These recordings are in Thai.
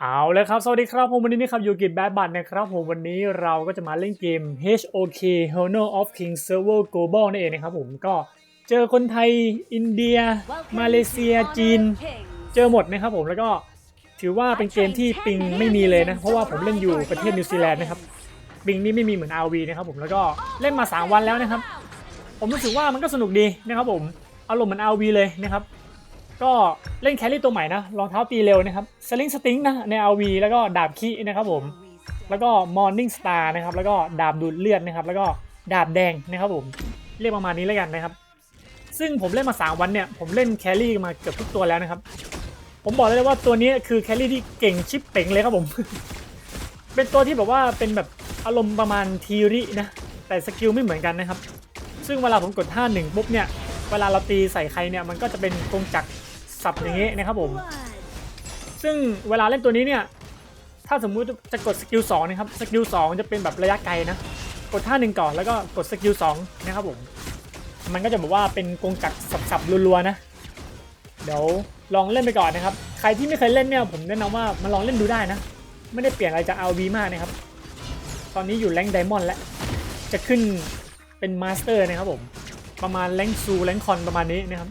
เอาเลยครับ สวัสดีครับ ผมวันนี้นะครับอยู่กิจแบดบัตนะครับผมวันนี้เราก็จะมาเล่นเกม HOK Honor of King Server Global นั่นเองนะครับผมก็เจอคนไทยอินเดีย มาเลเซียจีน เจอหมดนะครับผมแล้วก็ถือว่าเป็นเกมที่ปิงไม่มีเลยนะ เพราะว่าผมเล่นอยู่ประเทศนิวซีแลนด์นะครับปิงนี่ไม่มีเหมือน RV นะครับผมแล้วก็เล่นมา 3 วันแล้วนะครับ ผมรู้สึกว่ามันก็สนุกดีนะครับผมอารมณ์เหมือน RV เลยนะครับ ก็เล่นแครี่ตัวใหม่นะรองเท้าตีเร็วนะครับสลิงสติงนะใน RV แล้วก็ดาบคีนะครับผมแล้วก็มอร์นิ่งสตาร์นะครับแล้วก็ดาบดูดเลือดนะครับแล้วก็ดาบแดงนะครับผมเรียกประมาณนี้แล้วกันนะครับ ซึ่งผมเล่นมา 3 วันเนี่ยผมเล่นแครี่มาเกือบทุกตัวแล้วนะครับ ผมบอกเลยว่าตัวนี้คือแครี่ที่เก่งชิปเป่งเลยครับผม เป็นตัวที่แบบว่าเป็นแบบอารมณ์ประมาณทีรินะแต่สกิลไม่เหมือนกันนะครับ ซึ่งเวลาผมกดท่าหนึ่งปุ๊บเนี่ยเวลาเราตีใส่ใครเนี่ยมันก็จะเป็นกงจักร สับอย่างงี้นะครับผม ซึ่งเวลาเล่นตัวนี้เนี่ย ถ้าสมมุติจะกดสกิล2นะครับ สกิล2จะเป็นแบบระยะไกลนะ กดท่าหนึ่งก่อนแล้วก็กดสกิล2นะครับผม มันก็จะแบบว่าเป็นกงจักรสับๆรัวๆนะ เดี๋ยวลองเล่นไปก่อนนะครับ ใครที่ไม่เคยเล่นเนี่ยผมแนะนำว่ามาลองเล่นดูได้นะ ไม่ได้เปลี่ยนอะไรจาก RV มากนะครับ ตอนนี้อยู่แรงไดมอนด์แล้ว จะขึ้นเป็นมาสเตอร์นะครับผม ประมาณแรงซูแรงคอนประมาณนี้นะครับ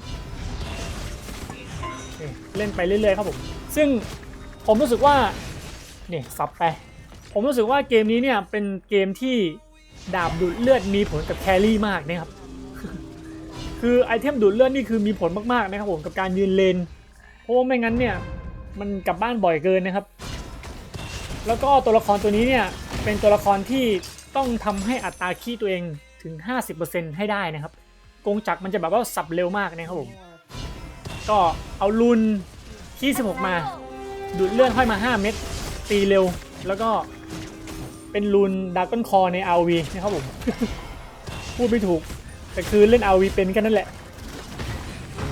เล่นไปเรื่อยๆครับผม ซึ่งผมรู้สึกว่าเนี่สับไป ผมรู้สึกว่าเกมนี้เนี่ยเป็นเกมที่ดาบดูดเลือดมีผลกับแครี่มากนะครับ คือไอเทมดูดเลือดนี่คือมีผลมากๆนะครับผมกับการยืนเลน เพราะไม่งั้นเนี่ยมันกลับบ้านบ่อยเกินนะครับ แล้วก็ตัวละครตัวนี้เนี่ยเป็นตัวละครที่ต้องทำให้อัตราขี้ตัวเองถึง 50%ให้ได้นะครับ กงจักรมันจะแบบว่าสับเร็วมากนะครับผม ก็เอาลุนขี้16มา ดูดเลือดห้อยมา 5 เม็ดตีเร็ว แล้วก็เป็นลุนดากอนคอใน RV นะครับผม พูดไม่ถูก แต่คือเล่น RV เป็นกันนั่นแหละ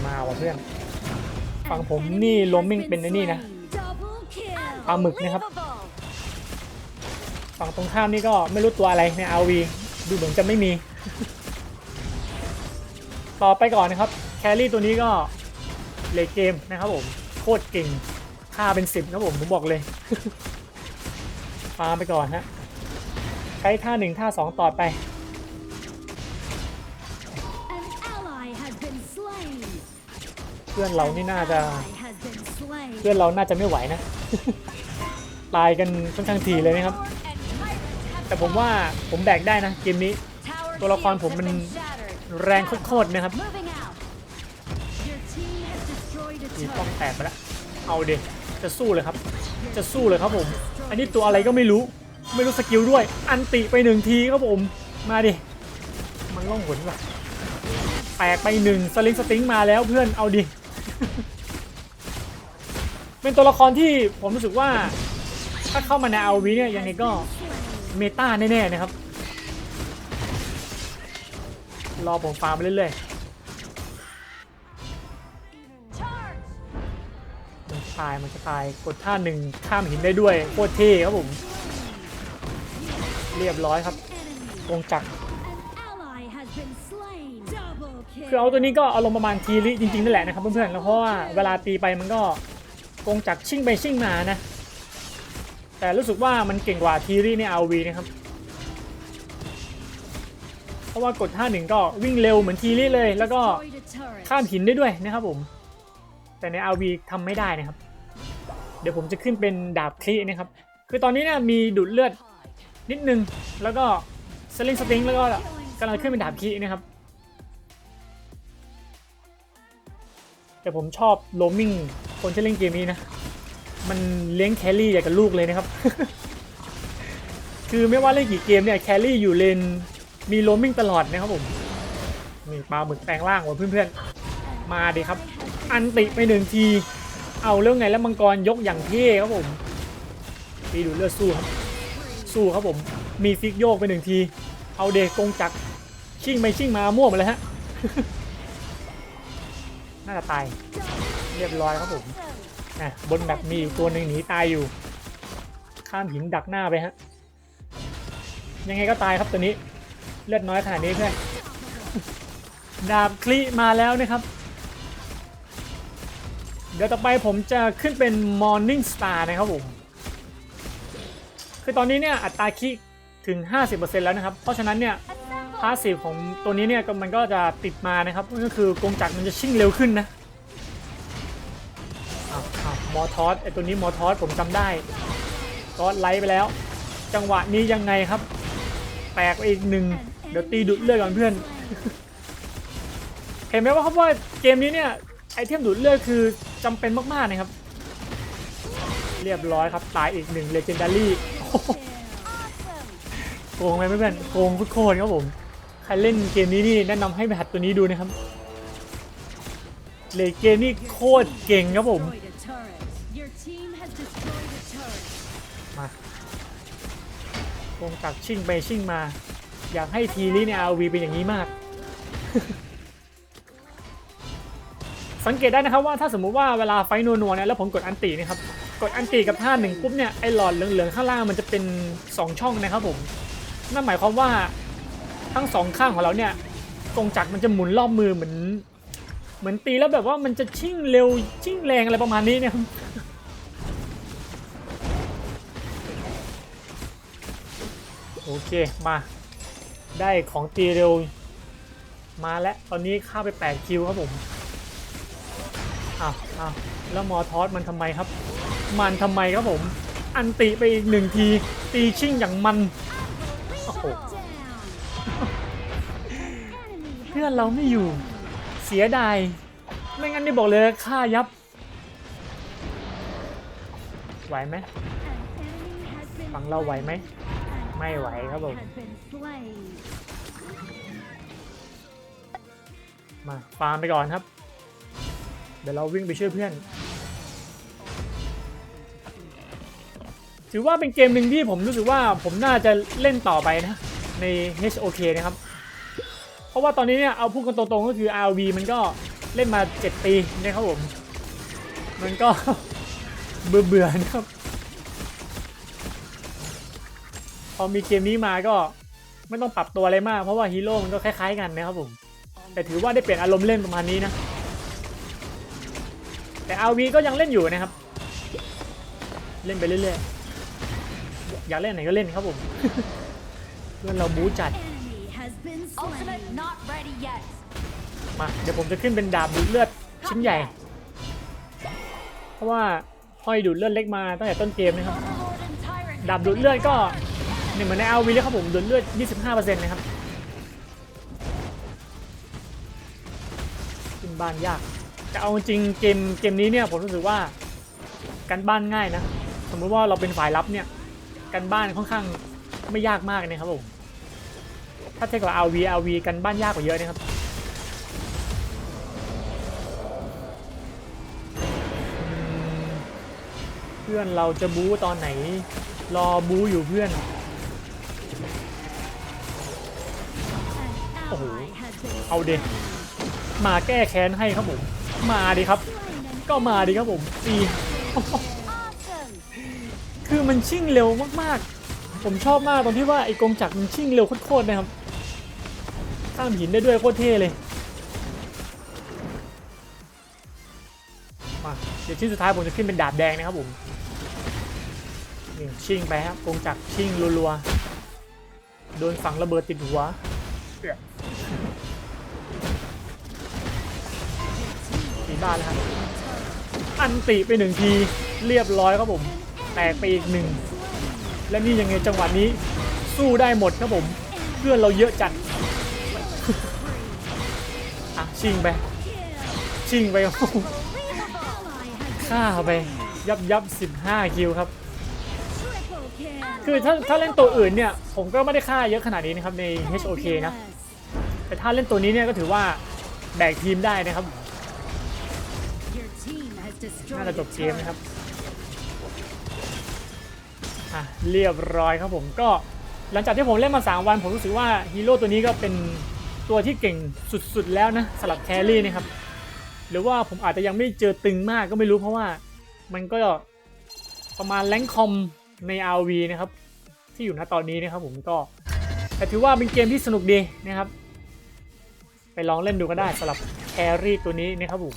มาว่ะเพื่อน ฝั่งผมนี่โรมมิ่งเป็นไอ้นี่นะปลาหมึกนะครับ ฝั่งตรงข้ามนี่ก็ไม่รู้ตัวอะไรใน RV ดูเหมือนจะไม่มี ต่อไปก่อนนะครับ แครี่ตัวนี้ก็ เลดเกมนะครับผม โคตรเก่งค่าเป็นสิบนะผมผมบอกเลยฟาร์มไปก่อนฮะใช้ท่าหนึ่งท่าสองต่อไปเพื่อนเรานี่น่าจะเพื่อนเราน่าจะไม่ไหวนะ ตายกันค่อนข้างทีเลยนะครับ แต่ผมว่าผมแบกได้นะเกมนี้ ตัวละครผมมันแรงโคตรๆนะครับ มีป้องแตกไปแล้วเอาเด็จะสู้เลยครับ จะสู้เลยครับผม อันนี้ตัวอะไรก็ไม่รู้ ไม่รู้สกิลด้วย อันติไปหนึ่งทีครับผม มาดิ มันล่องหนว่ะแตกไปหนึ่งสลิงสติงมาแล้วเพื่อน เอาดิ เป็นตัวละครที่ผมรู้สึกว่า ถ้าเข้ามาในเอาวีเนี่ยยังไงก็เมตาแน่ๆนะครับ รอผมฟาร์มไปเรื่อยๆ ตายมันจะตายกดท่าหนึ่งข้ามหินได้ด้วยโคตรเท่ครับผม เรียบร้อยครับวงจักรคือเอาตัวนี้ก็อารมณ์ประมาณทีริจริงๆนั่นแหละนะครับเพื่อนๆแล้วเพราะว่าเวลาตีไปมันก็กงจักรชิ่งไปชิ่งมานะ แต่รู้สึกว่ามันเก่งกว่าทีริในอาวีนะครับ เพราะว่ากดท่าหนึ่งก็วิ่งเร็วเหมือนทีริเลย แล้วก็ข้ามหินได้ด้วยนะครับผม แต่ใน RV ทำไม่ได้นะครับ เดี๋ยวผมจะขึ้นเป็นดาบคลีนะครับ คือตอนนี้เนี่ยมีดูดเลือดนิดนึง แล้วก็สลิงสติงแล้วก็กำลังขึ้นเป็นดาบคลีนะครับ แต่ผมชอบโรมมิ่งคนที่เล่นเกมนี้นะ มันเลี้ยงแครี่อย่างกับลูกเลยนะครับ คือไม่ว่าเล่นกี่เกมเนี่ยแครี่อยู่เลนมีโรมมิ่งตลอดนะครับผมนี่ปลาหมึกแปลงร่างว่ะเพื่อนๆ มาดิครับ อันติไปหนึ่งที เอาเรื่องไงแล้วมังกรยกอย่างเท่ครับผมตีดูเลือดสู้ครับ สู้ครับผม มีฟิกโยกไปหนึ่งที เอาเดกงจักชิ่งไปชิ่งมามั่วหมดเลยฮะ น่าจะตาย เรียบร้อยครับผมอะบนแบบมีอยู่ตัวหนึ่งหนีตายอยู่ ข้ามหินดักหน้าไปฮะ ยังไงก็ตายครับตัวนี้ เลือดน้อยขนาดนี้เพื่อน ดาบคลีมาแล้วนะครับ เดี๋ยวต่อไปผมจะขึ้นเป็น Morning Star นะครับผม คือตอนนี้เนี่ยอัตราคิถึง 50%แล้วนะครับ เพราะฉะนั้นเนี่ยพาสซีฟของตัวนี้เนี่ยมันก็จะติดมานะครับ ก็คือกงจักรมันจะชิ่งเร็วขึ้นนะอ้าวอ้าวมอทอสไอตัวนี้มอทอสผมจำได้ก็ไลท์ไปแล้ว จังหวะนี้ยังไงครับ แตกไปอีกหนึ่งเดี๋ยวตีดุดเลือดก่อนเพื่อน เห็นไหมว่าครับว่าเกมนี้เนี่ยไอเทมดูดเลือดคือ จำเป็นมากๆนะครับ เรียบร้อยครับ ตายอีกหนึ่งเลเจนดารี่โกงไหมเพื่อนโกงโคตรครับผม ใครเล่นเกมนี้นี่แนะนำให้ไปหัดตัวนี้ดูนะครับ เลเกมนี่โคตรเก่งครับผม มาโกงตักชิ่งไปชิ่งมา อยากให้ทีนี้ใน RV เป็นอย่างนี้มาก สังเกตได้นะครับว่าถ้าสมมุติว่าเวลาไฟนัวๆเนี่ยแล้วผมกดอันตีนะครับกดอันตีกับท่าหนึ่งปุ๊บเนี่ยไอหลอดเหลืองๆข้างล่างมันจะเป็น 2 ช่องนะครับผมนั่นหมายความว่าทั้งสองข้างของเราเนี่ยกงจักรมันจะหมุนรอบมือเหมือน เหมือนตีแล้วแบบว่ามันจะชิ่งเร็วชิ่งแรงอะไรประมาณนี้เนี่ยโอเคมาได้ของตีเร็ว มาแล้วตอนนี้ข้าไป 8 คิวครับผม อ้าวอ้าวแล้วมอทอสมันทำไมครับ มันทำไมครับผม อันติไปอีกหนึ่งที ตีชิ่งอย่างมัน โอ้โห เพื่อนเราไม่อยู่ เสียดาย ไม่งั้นได้บอกเลยฆ่ายับ ไหวไหม An enemy has been ฝั่งเราไหวไหม ไม่ไหวครับผม มาฟาร์มไปก่อนครับ เดี๋ยวเราวิ่งไปช่วยเพื่อน ถือว่าเป็นเกมหนึ่งที่ผมรู้สึกว่าผมน่าจะเล่นต่อไปนะใน HOK นะครับ เพราะว่าตอนนี้เนี่ยเอาพูดกันตรงๆก็คือ RV มันก็เล่นมา 7 ปีนะครับผม มันก็เบื่อเบื่อๆนะครับ พอมีเกมนี้มาก็ไม่ต้องปรับตัวอะไรมาก เพราะว่าฮีโร่มันก็คล้ายๆกันนะครับผม แต่ถือว่าได้เปลี่ยนอารมณ์เล่นประมาณนี้นะ แต่ RV ก็ยังเล่นอยู่นะครับ เล่นไปเรื่อยๆ อยากเล่นไหนก็เล่นครับผมเพื่อนเราบู๊จัด Enemy has been Ultimate slain. not ready yet. มาเดี๋ยวผมจะขึ้นเป็นดาบดูดเลือดชิ้นใหญ่ เพราะว่าห้อยดูดเลือดเล็กมาตั้งแต่ต้นเกมนะครับ Overlord and Tyrant. ดาบดูดเลือดก็เนี่ยเหมือนใน RV เลยครับผมดูดเลือด 25%นะครับขึ้นบ้านยาก แต่เอาจริงเกมเกมนี้เนี่ยผมรู้สึกว่าการบ้านง่ายนะ สมมุติว่าเราเป็นฝ่ายรับเนี่ยการบ้านค่อนข้างไม่ยากมากนะครับผมถ้าเทียบกับ RV RV กันบ้านยากกว่าเยอะนะครับเพื่อนเราจะบู๊ตอนไหน รอบู๊อยู่เพื่อน An ally has been เอาเด็มาแก้แค้นให้ครับผม มาดิครับ ก็มาดิครับผมตีคือมันชิ่งเร็วมากๆ ผมชอบมากตรงที่ว่าไอ้กงจักรมันชิ่งเร็วโคตรๆนะครับ ข้ามหินได้ด้วยโคตรเท่เลย มาเดี๋ยวชิ้นสุดท้ายผมจะขึ้นเป็นดาบแดงนะครับผมนี่ชิ่งไปครับกงจักรชิ่งรัวๆ โดนฝังระเบิดติดหัว บ้านแล้วครับอันติไปหนึ่งทีเรียบร้อยครับผม แตกไปอีกหนึ่งและนี่ยังไงจังหวะนี้สู้ได้หมดครับผม เพื่อนเราเยอะจัดอะชิงไปชิงไปโอ้โห ally has ฆ่าไปยับยับ15คิวครับ คือถ้าถ้าเล่นตัวอื่นเนี่ย ผมก็ไม่ได้ฆ่าเยอะขนาดนี้นะครับใน HOK นะ แต่ถ้าเล่นตัวนี้เนี่ยก็ถือว่าแบกทีมได้นะครับ น่าจะจบเกมนะครับอะเรียบร้อยครับผมก็หลังจากที่ผมเล่นมา 3 วันผมรู้สึกว่าฮีโร่ตัวนี้ก็เป็นตัวที่เก่งสุดๆแล้วนะสำหรับแครี่นะครับ หรือว่าผมอาจจะยังไม่เจอตึงมากก็ไม่รู้เพราะว่ามันก็ประมาณแรงค์คอมใน RV นะครับ ที่อยู่ณตอนนี้นะครับผมก็แต่ถือว่าเป็นเกมที่สนุกดีนะครับ ไปลองเล่นดูก็ได้สำหรับแครี่ตัวนี้นะครับผม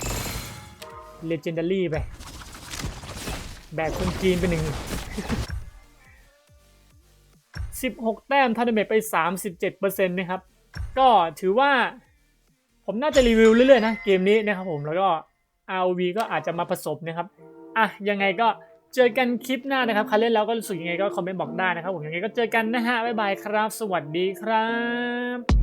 Legendary ไป แบกคนจีนไปหนึ่ง 16 แต้มทันเมตไป 37%นะครับ ก็ถือว่าผมน่าจะรีวิวเรื่อยๆนะเกมนี้นะครับผมแล้วก็ ROV ก็อาจจะมาผสมนะครับอะยังไงก็เจอกันคลิปหน้านะครับใครเล่นแล้วก็รู้สึกยังไงก็คอมเมนต์บอกได้นะครับผมยังไงก็เจอกันนะฮะบ๊ายบายครับ สวัสดีครับ